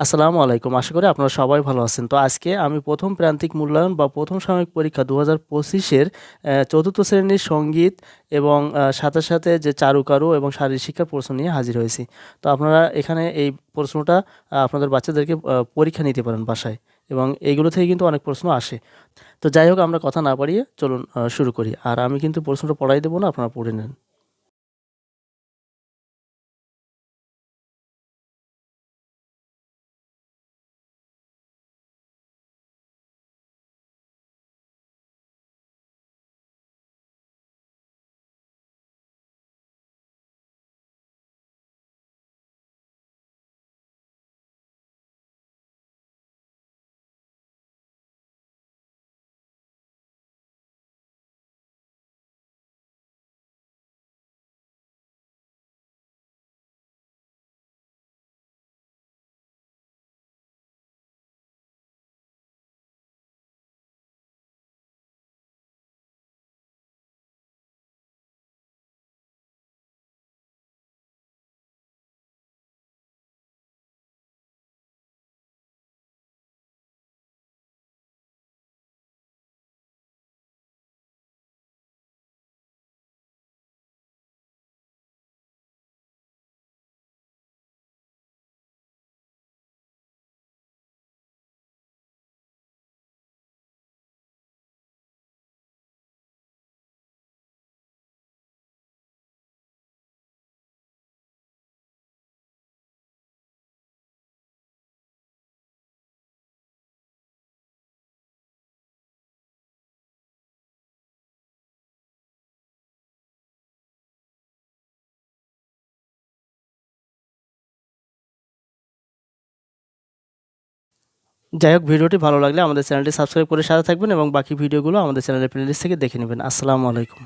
আসসালামু আলাইকুম। আশা করি আপনারা সবাই ভালো আছেন। তো আজকে আমি প্রথম প্রান্তিক মূল্যায়ন বা প্রথম সাময়িক পরীক্ষা দু হাজার পঁচিশের চতুর্থ শ্রেণির সংগীত এবং সাথে সাথে যে চারুকারু এবং শারীরিক শিক্ষার প্রশ্ন নিয়ে হাজির হয়েছি। তো আপনারা এখানে এই প্রশ্নটা আপনাদের বাচ্চাদেরকে পরীক্ষা নিতে পারেন বাসায় এবং এইগুলো থেকে কিন্তু অনেক প্রশ্ন আসে। তো যাই হোক, আমরা কথা না বাড়িয়ে চলুন শুরু করি। আর আমি কিন্তু প্রশ্নটা পড়াই দেবো না, আপনারা পড়ে নেন। যাই হোক, ভিডিওটি ভালো লাগলে আমাদের চ্যানেলটি সাবস্ক্রাইব করে সাথে থাকবেন এবং বাকি ভিডিওগুলো আমাদের চ্যানেলের প্লেলিস্ট থেকে দেখে নেবেন। আসসালামু আলাইকুম।